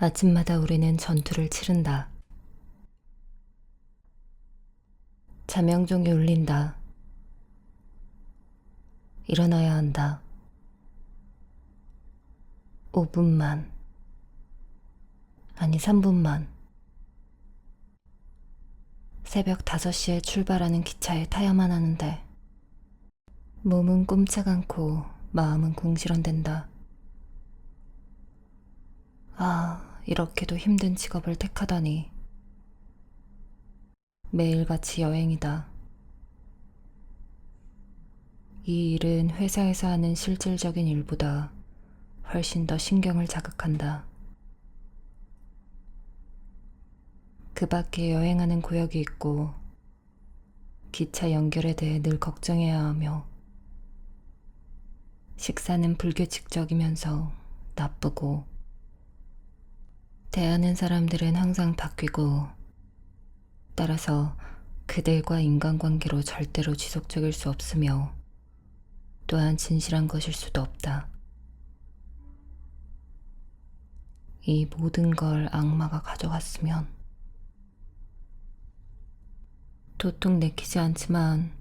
아침마다 우리는 전투를 치른다. 자명종이 울린다. 일어나야 한다. 5분만. 아니, 3분만. 새벽 5시에 출발하는 기차에 타야만 하는데, 몸은 꼼짝 않고 마음은 궁시렁댄다. 아, 이렇게도 힘든 직업을 택하다니. 매일같이 여행이다. 이 일은 회사에서 하는 실질적인 일보다 훨씬 더 신경을 자극한다. 그 밖에 여행하는 구역이 있고, 기차 연결에 대해 늘 걱정해야 하며, 식사는 불규칙적이면서 나쁘고, 대하는 사람들은 항상 바뀌고, 따라서 그들과 인간관계로 절대로 지속적일 수 없으며, 또한 진실한 것일 수도 없다. 이 모든 걸 악마가 가져갔으면, 도통 내키지 않지만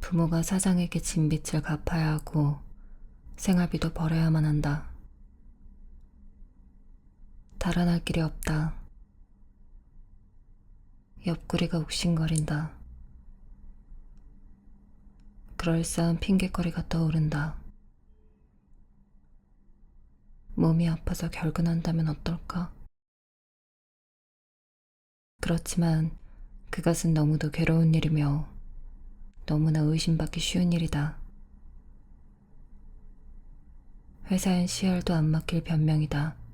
부모가 사장에게 진 빚을 갚아야 하고 생활비도 벌어야만 한다. 달아날 길이 없다. 옆구리가 욱신거린다. 그럴싸한 핑계거리가 떠오른다. 몸이 아파서 결근한다면 어떨까? 그렇지만 그것은 너무도 괴로운 일이며 너무나 의심받기 쉬운 일이다. 회사엔 시알도 안 맡길 변명이다.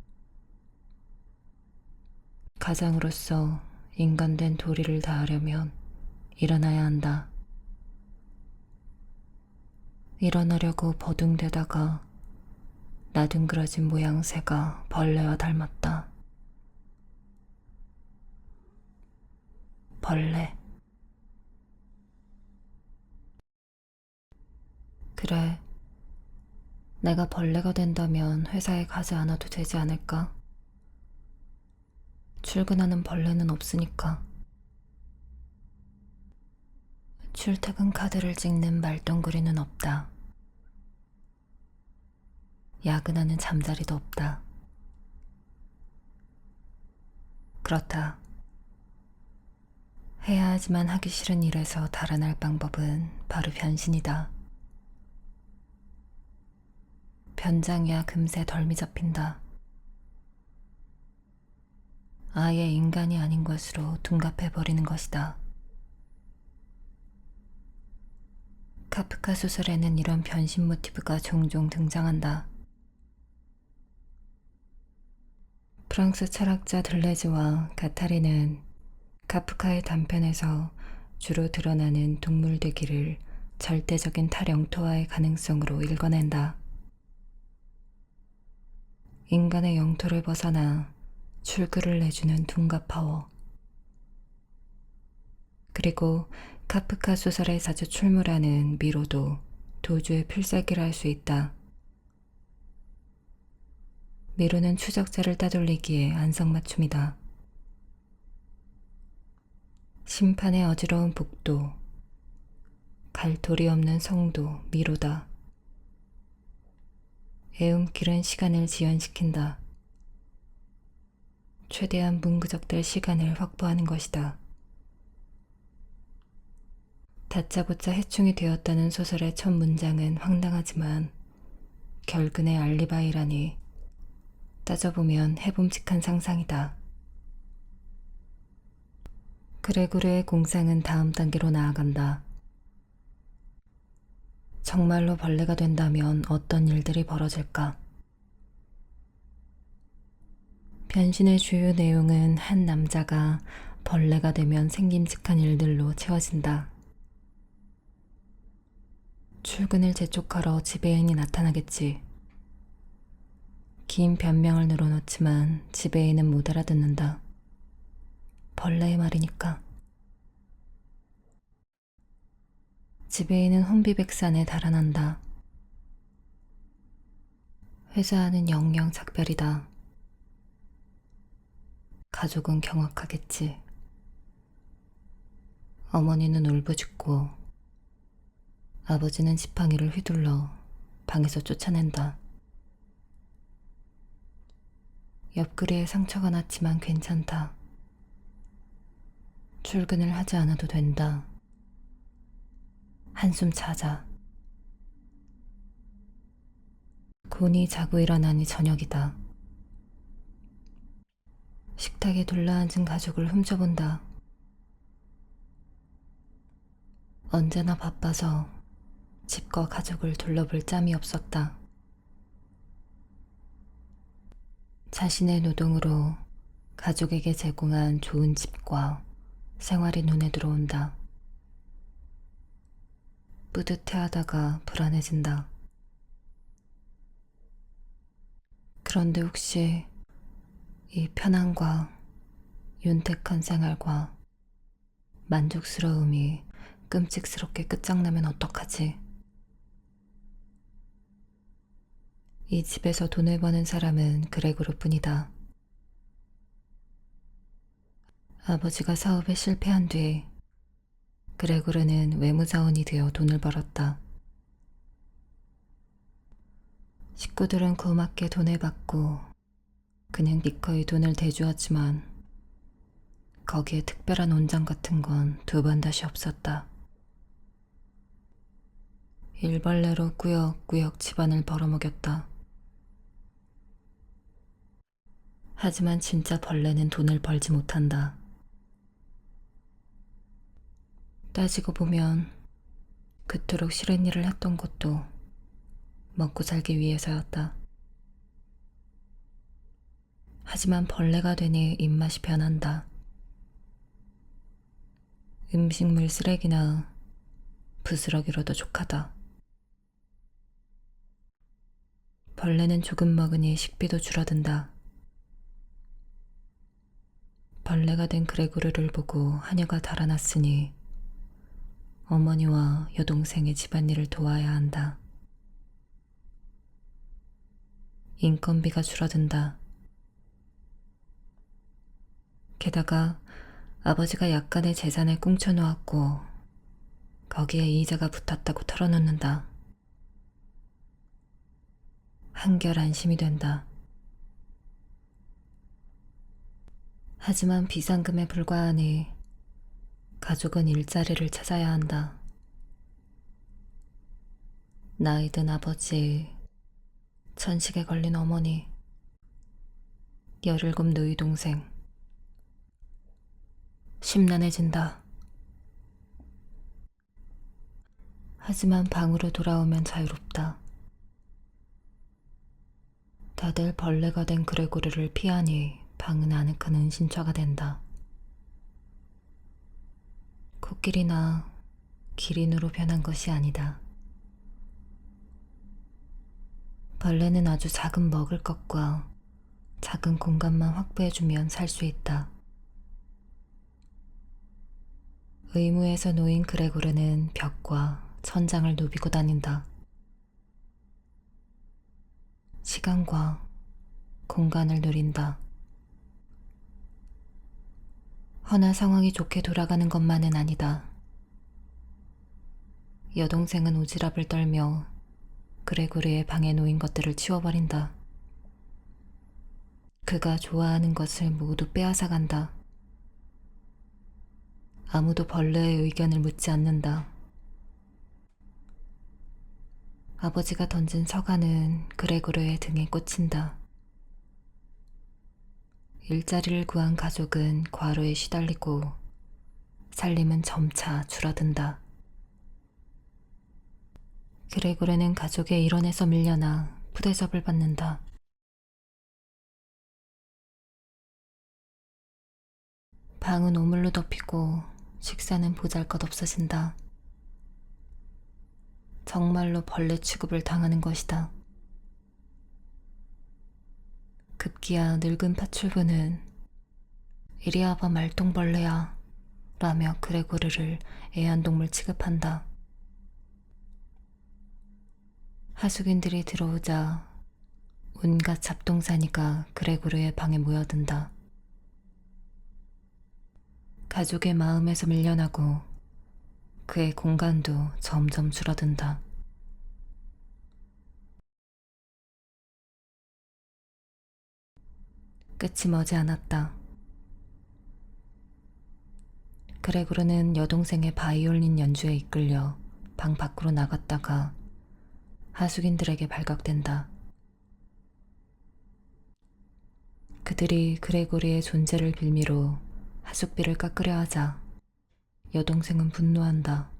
가장으로서 인간된 도리를 다하려면 일어나야 한다. 일어나려고 버둥대다가 나둥그러진 모양새가 벌레와 닮았다. 벌레. 그래. 내가 벌레가 된다면 회사에 가지 않아도 되지 않을까? 출근하는 벌레는 없으니까. 출퇴근 카드를 찍는 말똥구리는 없다. 야근하는 잠자리도 없다. 그렇다. 해야 하지만 하기 싫은 일에서 달아날 방법은 바로 변신이다. 변장이야 금세 덜미 잡힌다. 아예 인간이 아닌 것으로 둔갑해버리는 것이다. 카프카 소설에는 이런 변신 모티브가 종종 등장한다. 프랑스 철학자 들레즈와 가타리는 카프카의 단편에서 주로 드러나는 동물 되기를 절대적인 탈영토화의 가능성으로 읽어낸다. 인간의 영토를 벗어나 출구를 내주는 둔갑 파워. 그리고 카프카 소설에 자주 출몰하는 미로도 도주의 필살기라 할수 있다. 미로는 추적자를 따돌리기에 안성맞춤이다. 심판의 어지러운 복도, 갈 돌이 없는 성도 미로다. 애움길은 시간을 지연시킨다. 최대한 문구적될 시간을 확보하는 것이다. 다짜고짜 해충이 되었다는 소설의 첫 문장은 황당하지만 결근의 알리바이라니 따져보면 해봄직한 상상이다. 그레고르의 공상은 다음 단계로 나아간다. 정말로 벌레가 된다면 어떤 일들이 벌어질까? 변신의 주요 내용은 한 남자가 벌레가 되면 생김직한 일들로 채워진다. 출근을 재촉하러 지배인이 나타나겠지. 긴 변명을 늘어놓지만 지배인은 못 알아듣는다. 벌레의 말이니까. 지배인은 혼비백산에 달아난다. 회사하는 영영 작별이다. 가족은 경악하겠지. 어머니는 울부짖고 아버지는 지팡이를 휘둘러 방에서 쫓아낸다. 옆구리에 상처가 났지만 괜찮다. 출근을 하지 않아도 된다. 한숨 자자. 곤히 자고 일어나니 저녁이다. 식탁에 둘러앉은 가족을 훔쳐본다. 언제나 바빠서 집과 가족을 둘러볼 짬이 없었다. 자신의 노동으로 가족에게 제공한 좋은 집과 생활이 눈에 들어온다. 뿌듯해하다가 불안해진다. 그런데 혹시 이 편안과 윤택한 생활과 만족스러움이 끔찍스럽게 끝장나면 어떡하지? 이 집에서 돈을 버는 사람은 그레고르 뿐이다. 아버지가 사업에 실패한 뒤 그레고르는 외무자원이 되어 돈을 벌었다. 식구들은 고맙게 돈을 받고 그냥 기꺼이 돈을 대주었지만 거기에 특별한 온장 같은 건 두 번 다시 없었다. 일벌레로 꾸역꾸역 집안을 벌어먹였다. 하지만 진짜 벌레는 돈을 벌지 못한다. 따지고 보면 그토록 싫은 일을 했던 것도 먹고 살기 위해서였다. 하지만 벌레가 되니 입맛이 변한다. 음식물 쓰레기나 부스러기로도 족하다. 벌레는 조금 먹으니 식비도 줄어든다. 벌레가 된 그레고르를 보고 하녀가 달아났으니 어머니와 여동생의 집안일을 도와야 한다. 인건비가 줄어든다. 게다가 아버지가 약간의 재산을 꽁쳐놓았고 거기에 이자가 붙었다고 털어놓는다. 한결 안심이 된다. 하지만 비상금에 불과하니 가족은 일자리를 찾아야 한다. 나이든 아버지, 천식에 걸린 어머니, 열일곱 누이 동생. 심란해진다. 하지만 방으로 돌아오면 자유롭다. 다들 벌레가 된 그레고르를 피하니 방은 아늑한 은신처가 된다. 코끼리나 기린으로 변한 것이 아니다. 벌레는 아주 작은 먹을 것과 작은 공간만 확보해주면 살 수 있다. 의무에서 놓인 그레고르는 벽과 천장을 누비고 다닌다. 시간과 공간을 누린다. 허나 상황이 좋게 돌아가는 것만은 아니다. 여동생은 오지랖을 떨며 그레고르의 방에 놓인 것들을 치워버린다. 그가 좋아하는 것을 모두 빼앗아 간다. 아무도 벌레의 의견을 묻지 않는다. 아버지가 던진 서가는 그레고르의 등에 꽂힌다. 일자리를 구한 가족은 과로에 시달리고 살림은 점차 줄어든다. 그레고르는 가족의 일원에서 밀려나 푸대접을 받는다. 방은 오물로 덮이고 식사는 보잘 것 없어진다. 정말로 벌레 취급을 당하는 것이다. 급기야 늙은 파출부는 이리 와봐 말똥벌레야 라며 그레고르를 애완동물 취급한다. 하숙인들이 들어오자 온갖 잡동사니가 그레고르의 방에 모여든다. 가족의 마음에서 밀려나고 그의 공간도 점점 줄어든다. 끝이 머지 않았다. 그레고르는 여동생의 바이올린 연주에 이끌려 방 밖으로 나갔다가 하숙인들에게 발각된다. 그들이 그레고리의 존재를 빌미로 하숙비를 깎으려 하자 여동생은 분노한다.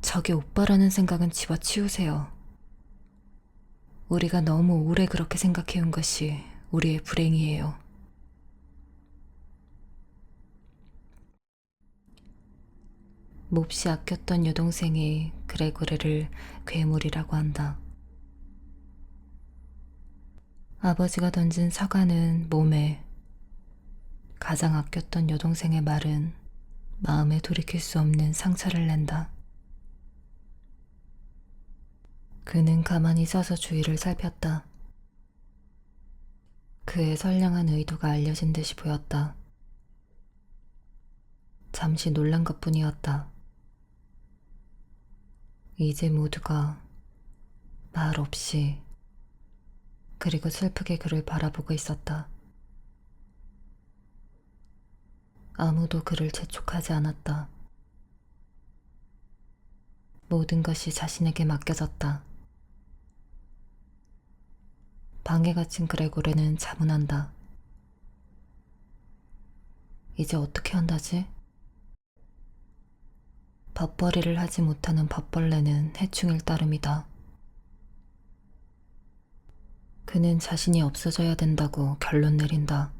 저게 오빠라는 생각은 집어치우세요. 우리가 너무 오래 그렇게 생각해온 것이 우리의 불행이에요. 몹시 아꼈던 여동생이 그레고레를 괴물이라고 한다. 아버지가 던진 사과는 몸에, 가장 아꼈던 여동생의 말은 마음에 돌이킬 수 없는 상처를 낸다. 그는 가만히 서서 주위를 살폈다. 그의 선량한 의도가 알려진 듯이 보였다. 잠시 놀란 것 뿐이었다. 이제 모두가 말 없이 그리고 슬프게 그를 바라보고 있었다. 아무도 그를 재촉하지 않았다. 모든 것이 자신에게 맡겨졌다. 방에 갇힌 그레고르는 자문한다. 이제 어떻게 한다지? 밥벌이를 하지 못하는 밥벌레는 해충일 따름이다. 그는 자신이 없어져야 된다고 결론 내린다.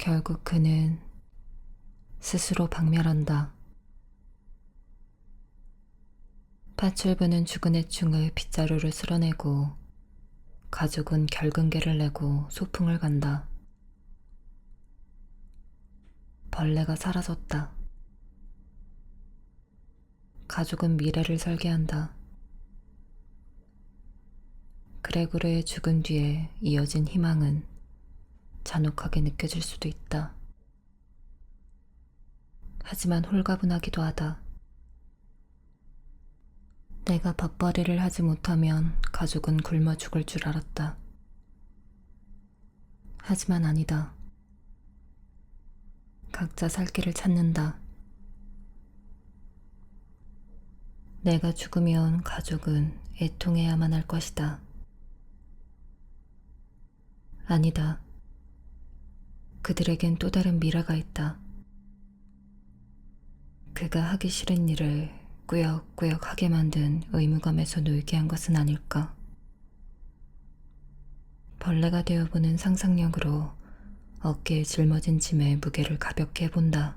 결국 그는 스스로 박멸한다. 파출부는 죽은 해충을 빗자루를 쓸어내고 가족은 결근개를 내고 소풍을 간다. 벌레가 사라졌다. 가족은 미래를 설계한다. 그레고르의 죽은 뒤에 이어진 희망은 잔혹하게 느껴질 수도 있다. 하지만 홀가분하기도 하다. 내가 밥벌이를 하지 못하면 가족은 굶어 죽을 줄 알았다. 하지만 아니다. 각자 살 길을 찾는다. 내가 죽으면 가족은 애통해야만 할 것이다. 아니다. 그들에겐 또 다른 미래가 있다. 그가 하기 싫은 일을 꾸역꾸역 하게 만든 의무감에서 놀게 한 것은 아닐까. 벌레가 되어보는 상상력으로 어깨에 짊어진 짐의 무게를 가볍게 해본다.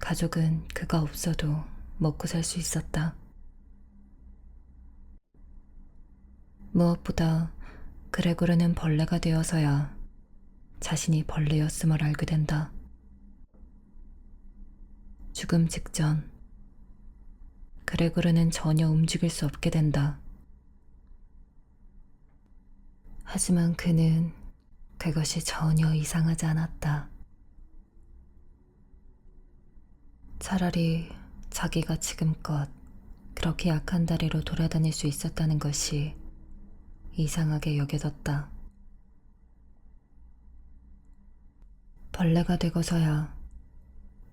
가족은 그가 없어도 먹고 살 수 있었다. 무엇보다 그레고르는 벌레가 되어서야 자신이 벌레였음을 알게 된다. 죽음 직전 그레고르는 전혀 움직일 수 없게 된다. 하지만 그는 그것이 전혀 이상하지 않았다. 차라리 자기가 지금껏 그렇게 약한 다리로 돌아다닐 수 있었다는 것이 이상하게 여겨졌다. 벌레가 되고서야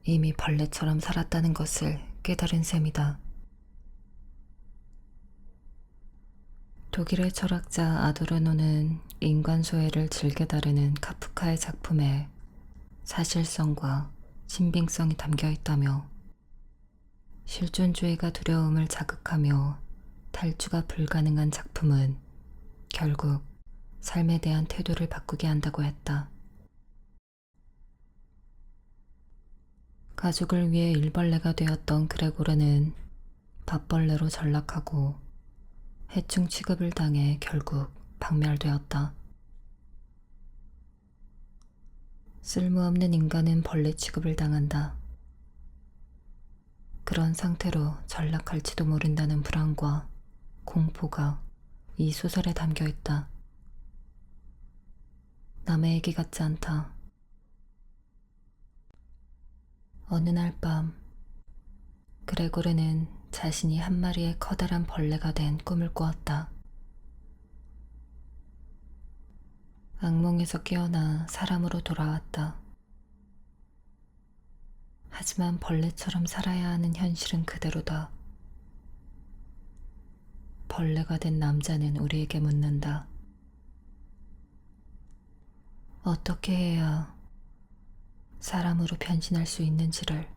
이미 벌레처럼 살았다는 것을 깨달은 셈이다. 독일의 철학자 아도르노는 인간 소외를 즐겨 다루는 카프카의 작품에 사실성과 신빙성이 담겨 있다며 실존주의가 두려움을 자극하며 탈주가 불가능한 작품은 결국 삶에 대한 태도를 바꾸게 한다고 했다. 가족을 위해 일벌레가 되었던 그레고르는 밥벌레로 전락하고 해충 취급을 당해 결국 박멸되었다. 쓸모없는 인간은 벌레 취급을 당한다. 그런 상태로 전락할지도 모른다는 불안과 공포가 이 소설에 담겨 있다. 남의 얘기 같지 않다. 어느 날 밤, 그레고르는 자신이 한 마리의 커다란 벌레가 된 꿈을 꾸었다. 악몽에서 깨어나 사람으로 돌아왔다. 하지만 벌레처럼 살아야 하는 현실은 그대로다. 벌레가 된 남자는 우리에게 묻는다. 어떻게 해야 사람으로 변신할 수 있는지를